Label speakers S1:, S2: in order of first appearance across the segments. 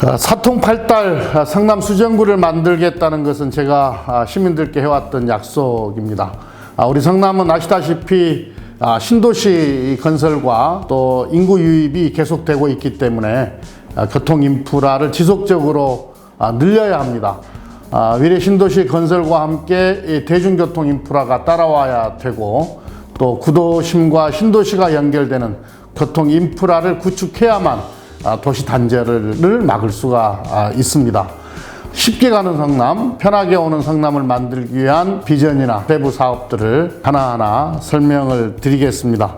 S1: 아, 사통팔달 성남 수정구를 만들겠다는 것은 제가 아, 시민들께 해왔던 약속입니다. 아, 우리 성남은 아시다시피 아, 신도시 건설과 또 인구 유입이 계속되고 있기 때문에 아, 교통 인프라를 지속적으로 아, 늘려야 합니다. 아, 위례 신도시 건설과 함께 이 대중교통 인프라가 따라와야 되고 또 구도심과 신도시가 연결되는 교통 인프라를 구축해야만 아, 도시 단절을 막을 수가 아, 있습니다. 쉽게 가는 성남, 편하게 오는 성남을 만들기 위한 비전이나 세부 사업들을 하나하나 설명을 드리겠습니다.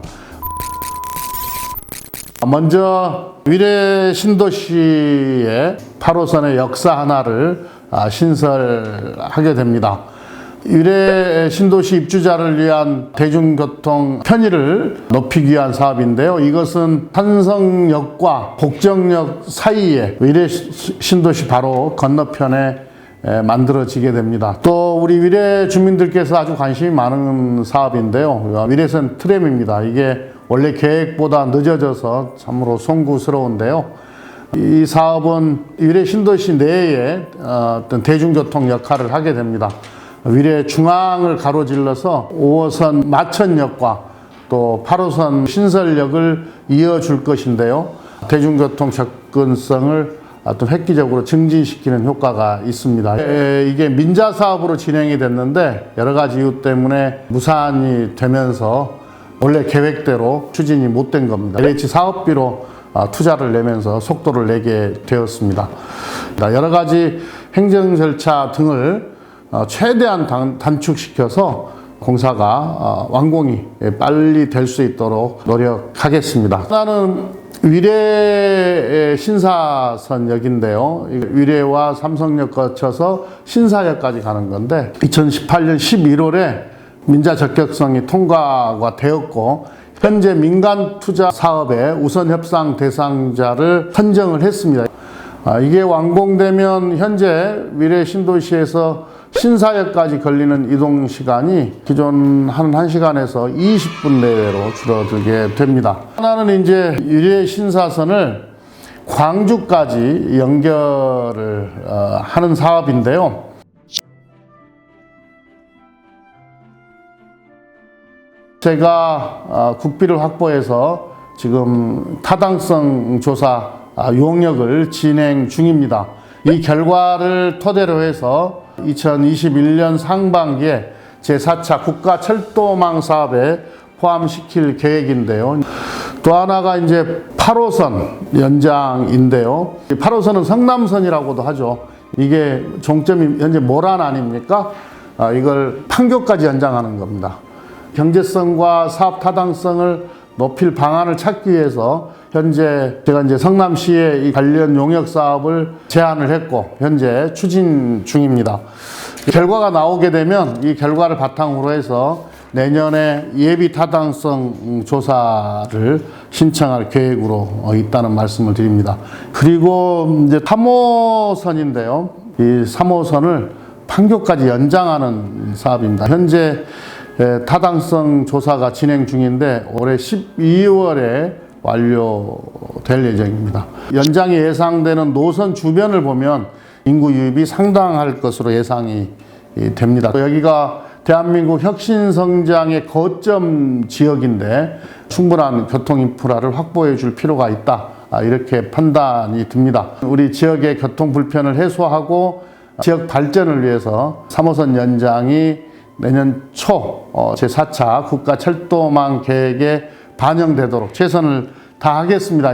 S1: 먼저 위례 신도시의 8호선의 역사 하나를 아, 신설하게 됩니다. 위례 신도시 입주자를 위한 대중교통 편의를 높이기 위한 사업인데요. 이것은 한성역과 복정역 사이에 위례 시- 신도시 바로 건너편에 에, 만들어지게 됩니다. 또 우리 위례 주민들께서 아주 관심이 많은 사업인데요. 위례선 트램입니다. 이게 원래 계획보다 늦어져서 참으로 송구스러운데요. 이 사업은 위례 신도시 내에 어, 어떤 대중교통 역할을 하게 됩니다. 위례 중앙을 가로질러서 5호선 마천역과 또 8호선 신설역을 이어줄 것인데요. 대중교통 접근성을 어떤 획기적으로 증진시키는 효과가 있습니다. 에, 이게 민자 사업으로 진행이 됐는데 여러 가지 이유 때문에 무산이 되면서 원래 계획대로 추진이 못 된 겁니다. LH 사업비로 아, 투자를 내면서 속도를 내게 되었습니다. 여러 가지 행정 절차 등을 어, 최대한 단- 단축시켜서 공사가 어, 완공이 빨리 될 수 있도록 노력하겠습니다. 하나는 위례의 신사선역인데요. 이 위례와 삼성역 거쳐서 신사역까지 가는 건데 2018년 11월에 민자 적격성이 통과가 되었고 현재 민간 투자 사업의 우선 협상 대상자를 선정을 했습니다. 아, 이게 완공되면 현재 위례 신도시에서 신사역까지 걸리는 이동 시간이 기존 한 1시간에서 20분 내외로 줄어들게 됩니다. 하나는 이제 위례 신사선을 광주까지 연결을 어, 하는 사업인데요. 제가 어, 국비를 확보해서 지금 타당성 조사 아, 용역을 진행 중입니다. 이 결과를 토대로 해서 2021년 상반기에 제4차 국가 철도망 사업에 포함시킬 계획인데요. 또 하나가 이제 8호선 연장인데요. 8호선은 성남선이라고도 하죠. 이게 종점이 현재 모란 아닙니까? 아, 이걸 판교까지 연장하는 겁니다. 경제성과 사업 타당성을 높일 방안을 찾기 위해서 현재 제가 이제 성남시에 이 관련 용역 사업을 제안을 했고 현재 추진 중입니다. 결과가 나오게 되면 이 결과를 바탕으로 해서 내년에 예비 타당성 조사를 신청할 계획으로 어, 있다는 말씀을 드립니다. 그리고 이제 3호선인데요. 이 3호선을 판교까지 연장하는 사업입니다. 현재 에, 타당성 조사가 진행 중인데 올해 12월에 완료될 예정입니다. 연장이 예상되는 노선 주변을 보면 인구 유입이 상당할 것으로 예상이 이, 됩니다. 여기가 대한민국 혁신 성장의 거점 지역인데 충분한 교통 인프라를 확보해 줄 필요가 있다. 아, 이렇게 판단이 듭니다. 우리 지역의 교통 불편을 해소하고 지역 발전을 위해서 3호선 연장이 내년 초 어, 제4차 국가 철도망 계획에 반영되도록 최선을 다하겠습니다.